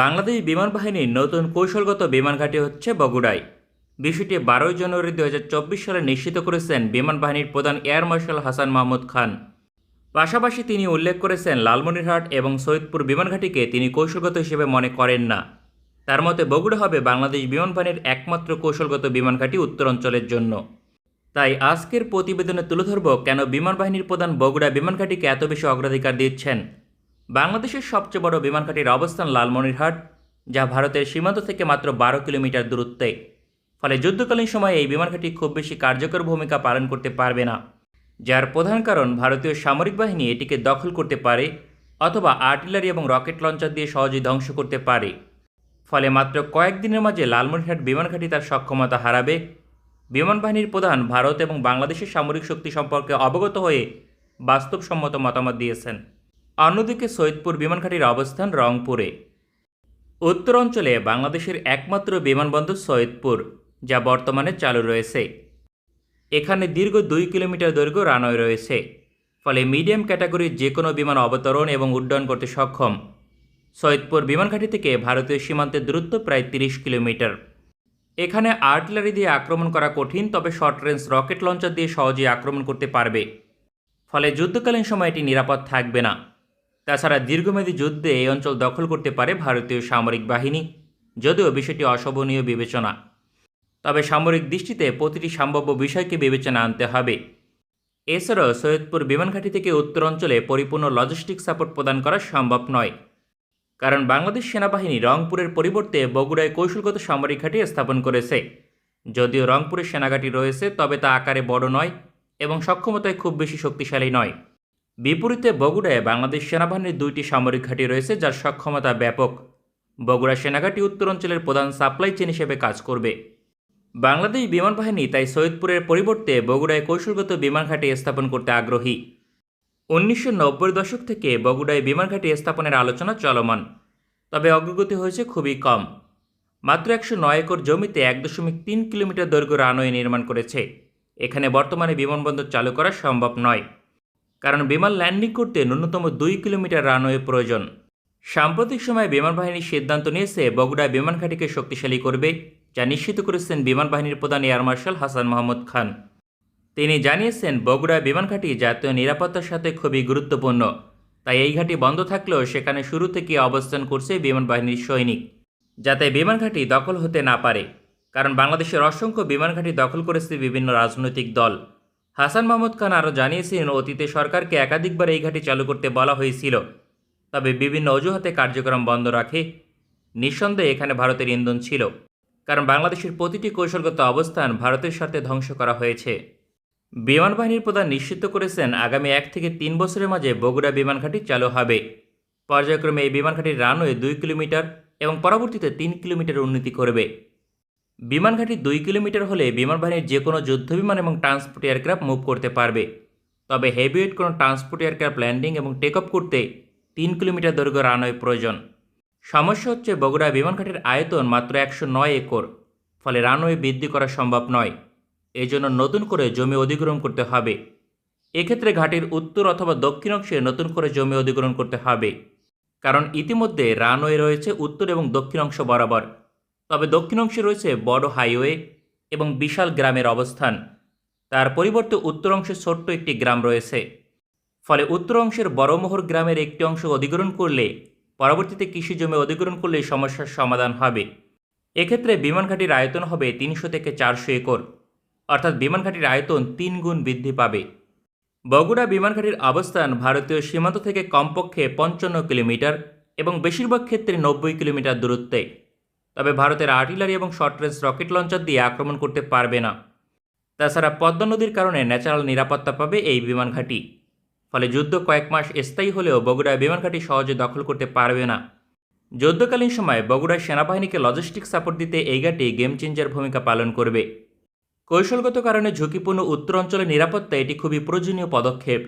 বাংলাদেশ বিমান বাহিনীর নতুন কৌশলগত বিমান ঘাঁটি হচ্ছে বগুড়ায়। বিষয়টি বারোই জানুয়ারি দু হাজার চব্বিশ সালে নিশ্চিত করেছেন বিমান বাহিনীর প্রধান এয়ার মার্শাল হাসান মাহমুদ খান। পাশাপাশি তিনি উল্লেখ করেছেন, লালমনিরহাট এবং সৈয়দপুর বিমান ঘাঁটিকে তিনি কৌশলগত হিসেবে মনে করেন না। তার মতে, বগুড়া হবে বাংলাদেশ বিমান বাহিনীর একমাত্র কৌশলগত বিমান ঘাঁটি উত্তরাঞ্চলের জন্য। তাই আজকের প্রতিবেদনে তুলে ধরব কেন বিমান বাহিনীর প্রধান বগুড়া বিমান ঘাঁটিকে এত বেশি অগ্রাধিকার দিচ্ছেন। বাংলাদেশের সবচেয়ে বড় বিমান ঘাঁটির অবস্থান লালমনিরহাট, যা ভারতের সীমান্ত থেকে মাত্র বারো কিলোমিটার দূরত্বে। ফলে যুদ্ধকালীন সময়ে এই বিমান ঘাঁটি খুব বেশি কার্যকর ভূমিকা পালন করতে পারবে না, যার প্রধান কারণ ভারতীয় সামরিক বাহিনী এটিকে দখল করতে পারে অথবা আর্টিলারি এবং রকেট লঞ্চার দিয়ে সহজেই ধ্বংস করতে পারে। ফলে মাত্র কয়েকদিনের মাঝে লালমনিরহাট বিমান ঘাঁটি তার সক্ষমতা হারাবে। বিমান বাহিনীর প্রধান ভারত এবং বাংলাদেশের সামরিক শক্তি সম্পর্কে অবগত হয়ে বাস্তবসম্মত মতামত দিয়েছেন। অন্যদিকে সৈয়দপুর বিমানঘাটির অবস্থান রংপুরে। উত্তরাঞ্চলে বাংলাদেশের একমাত্র বিমানবন্দর সৈয়দপুর, যা বর্তমানে চালু রয়েছে। এখানে দীর্ঘ দুই কিলোমিটার দৈর্ঘ্য রানওয়ে রয়েছে, ফলে মিডিয়াম ক্যাটাগরির যে কোনো বিমান অবতরণ এবং উড্ডয়ন করতে সক্ষম। সৈয়দপুর বিমানঘাটি থেকে ভারতীয় সীমান্তের দূরত্ব প্রায় তিরিশ কিলোমিটার। এখানে আর্টিলারি দিয়ে আক্রমণ করা কঠিন, তবে শর্ট রেঞ্জ রকেট লঞ্চার দিয়ে সহজেই আক্রমণ করতে পারবে। ফলে যুদ্ধকালীন সময় এটি নিরাপদ থাকবে না। তাছাড়া দীর্ঘমেয়াদী যুদ্ধে এই অঞ্চল দখল করতে পারে ভারতীয় সামরিক বাহিনী, যদিও বিষয়টি অশোভনীয় বিবেচনা। তবে সামরিক দৃষ্টিতে প্রতিটি সম্ভাব্য বিষয়কে বিবেচনা আনতে হবে। এছাড়াও সৈয়দপুর বিমানঘাটি থেকে উত্তর অঞ্চলে পরিপূর্ণ লজিস্টিক সাপোর্ট প্রদান করা সম্ভব নয়। কারণ বাংলাদেশ সেনাবাহিনী রংপুরের পরিবর্তে বগুড়ায় কৌশলগত সামরিক ঘাঁটি স্থাপন করেছে। যদিও রংপুরের সেনাঘাঁটি রয়েছে, তবে তা আকারে বড় নয় এবং সক্ষমতায় খুব বেশি শক্তিশালী নয়। বিপরীতে বগুড়ায় বাংলাদেশ সেনাবাহিনীর দুইটি সামরিক ঘাঁটি রয়েছে, যার সক্ষমতা ব্যাপক। বগুড়া সেনাঘাঁটি উত্তরাঞ্চলের প্রধান সাপ্লাই চেন হিসেবে কাজ করবে। বাংলাদেশ বিমান বাহিনী তাই সৈয়দপুরের পরিবর্তে বগুড়ায় কৌশলগত বিমান ঘাঁটি স্থাপন করতে আগ্রহী। উনিশশো নব্বই দশক থেকে বগুড়ায় বিমান ঘাঁটি স্থাপনের আলোচনা চলমান, তবে অগ্রগতি হয়েছে খুবই কম। মাত্র একশো নয় একর জমিতে এক দশমিক তিন কিলোমিটার দৈর্ঘ্য রানওয়ে নির্মাণ করেছে। এখানে বর্তমানে বিমানবন্দর চালু করা সম্ভব নয়। কারণ বিমান ল্যান্ডিং করতে ন্যূনতম দুই কিলোমিটার রানওয়ে প্রয়োজন। সাম্প্রতিক সময়ে বিমান বাহিনীর সিদ্ধান্ত নিয়েছে বগুড়া বিমান ঘাঁটিকে শক্তিশালী করবে, যা নিশ্চিত করেছেন বিমান বাহিনীর প্রধান এয়ার মার্শাল হাসান মাহমুদ খান। তিনি জানিয়েছেন বগুড়া বিমান ঘাঁটি জাতীয় নিরাপত্তার সাথে খুবই গুরুত্বপূর্ণ। তাই এই ঘাঁটি বন্ধ থাকলেও সেখানে শুরু থেকে অবস্থান করছে বিমান বাহিনীর সৈনিক, যাতে বিমান ঘাঁটি দখল হতে না পারে। কারণ বাংলাদেশের অসংখ্য বিমান ঘাঁটি দখল করেছে বিভিন্ন রাজনৈতিক দল। হাসান মাহমুদ খান আরও জানিয়েছিলেন, অতীতে সরকারকে একাধিকবার এই ঘাঁটি চালু করতে বলা হয়েছিল। তবে বিভিন্ন অজুহাতে কার্যক্রম বন্ধ রাখে। নিঃসন্দেহে এখানে ভারতের ইন্ধন ছিল। কারণ বাংলাদেশের প্রতিটি কৌশলগত অবস্থান ভারতের সাথে ধ্বংস করা হয়েছে। বিমান বাহিনীর প্রধান নিশ্চিত করেছেন, আগামী এক থেকে তিন বছরের মাঝে বগুড়া বিমান ঘাঁটি চালু হবে। পর্যায়ক্রমে এই বিমান ঘাঁটির রানওয়ে দুই কিলোমিটার এবং পরবর্তীতে তিন কিলোমিটার উন্নতি করবে। বিমান ঘাঁটি দুই কিলোমিটার হলে বিমান বাহিনীর যে কোনো যুদ্ধবিমান এবং ট্রান্সপোর্ট এয়ারক্রাফট মুভ করতে পারবে। তবে হেভিওয়েট কোনো ট্রান্সপোর্ট এয়ারক্রাফট ল্যান্ডিং এবং টেক অফ করতে তিন কিলোমিটার দৈর্ঘ্য রানওয়ে প্রয়োজন। সমস্যা হচ্ছে বগুড়া বিমান ঘাটির আয়তন মাত্র একশো নয় একর, ফলে রানওয়ে বৃদ্ধি করা সম্ভব নয়। এই জন্য নতুন করে জমি অধিগ্রহণ করতে হবে। এক্ষেত্রে ঘাটির উত্তর অথবা দক্ষিণ অংশে নতুন করে জমি অধিগ্রহণ করতে হবে। কারণ ইতিমধ্যে রানওয়ে রয়েছে উত্তর এবং দক্ষিণ অংশ বরাবর। তবে দক্ষিণ অংশে রয়েছে বড় হাইওয়ে এবং বিশাল গ্রামের অবস্থান। তার পরিবর্তে উত্তর অংশে ছোট্ট একটি গ্রাম রয়েছে। ফলে উত্তর অংশের বড়মোহর গ্রামের একটি অংশ অধিগ্রহণ করলে পরবর্তীতে কৃষি জমি অধিগ্রহণ করলে সমস্যার সমাধান হবে। এক্ষেত্রে বিমানঘাটির আয়তন হবে তিনশো থেকে চারশো একর। অর্থাৎ বিমানঘাটির আয়তন তিন গুণ বৃদ্ধি পাবে। বগুড়া বিমানঘাটির অবস্থান ভারতীয় সীমান্ত থেকে কমপক্ষে পঞ্চান্ন কিলোমিটার এবং বেশিরভাগ ক্ষেত্রে নব্বই কিলোমিটার দূরত্বে। তবে ভারতের আর্টিলারি এবং শর্ট রেঞ্জ রকেট লঞ্চার দিয়ে আক্রমণ করতে পারবে না। তাছাড়া পদ্মা নদীর কারণে ন্যাচারাল নিরাপত্তা পাবে এই বিমান ঘাঁটি। ফলে যুদ্ধ কয়েক মাস স্থায়ী হলেও বগুড়া বিমান ঘাঁটি সহজে দখল করতে পারবে না। যুদ্ধকালীন সময় বগুড়ার সেনাবাহিনীকে লজিস্টিক সাপোর্ট দিতে এই ঘাঁটি গেম চেঞ্জার ভূমিকা পালন করবে। কৌশলগত কারণে ঝুঁকিপূর্ণ উত্তর অঞ্চলের নিরাপত্তা এটি খুবই প্রয়োজনীয় পদক্ষেপ।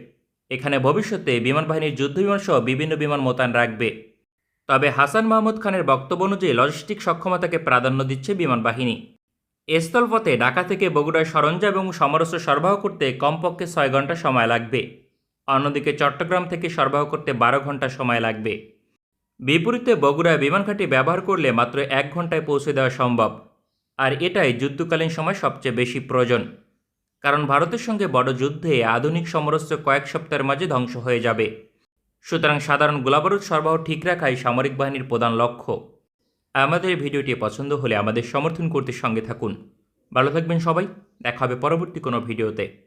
এখানে ভবিষ্যতে বিমান বাহিনীর যুদ্ধবিমান সহ বিভিন্ন বিমান মোতায়েন রাখবে। তবে হাসান মাহমুদ খানের বক্তব্য অনুযায়ী লজিস্টিক সক্ষমতাকে প্রাধান্য দিচ্ছে বিমান বাহিনী। স্থলপথে ঢাকা থেকে বগুড়ায় সরঞ্জাম এবং সমরস্ত্র সরবরাহ করতে কমপক্ষে ছয় ঘণ্টা সময় লাগবে। অন্যদিকে চট্টগ্রাম থেকে সরবরাহ করতে বারো ঘণ্টা সময় লাগবে। বিপরীতে বগুড়ায় বিমান ঘাঁটি ব্যবহার করলে মাত্র এক ঘন্টায় পৌঁছে দেওয়া সম্ভব। আর এটাই যুদ্ধকালীন সময় সবচেয়ে বেশি প্রয়োজন। কারণ ভারতের সঙ্গে বড় যুদ্ধে আধুনিক সমরস্ত্র কয়েক সপ্তাহের মাঝে ধ্বংস হয়ে যাবে। সুতরাং সাধারণ গোলাবারুদ সরবরাহ ঠিক রাখাই সামরিক বাহিনীর প্রধান লক্ষ্য। আমাদের ভিডিওটি পছন্দ হলে আমাদের সমর্থন করতে সঙ্গে থাকুন। ভালো থাকবেন সবাই। দেখা হবে পরবর্তী কোনো ভিডিওতে।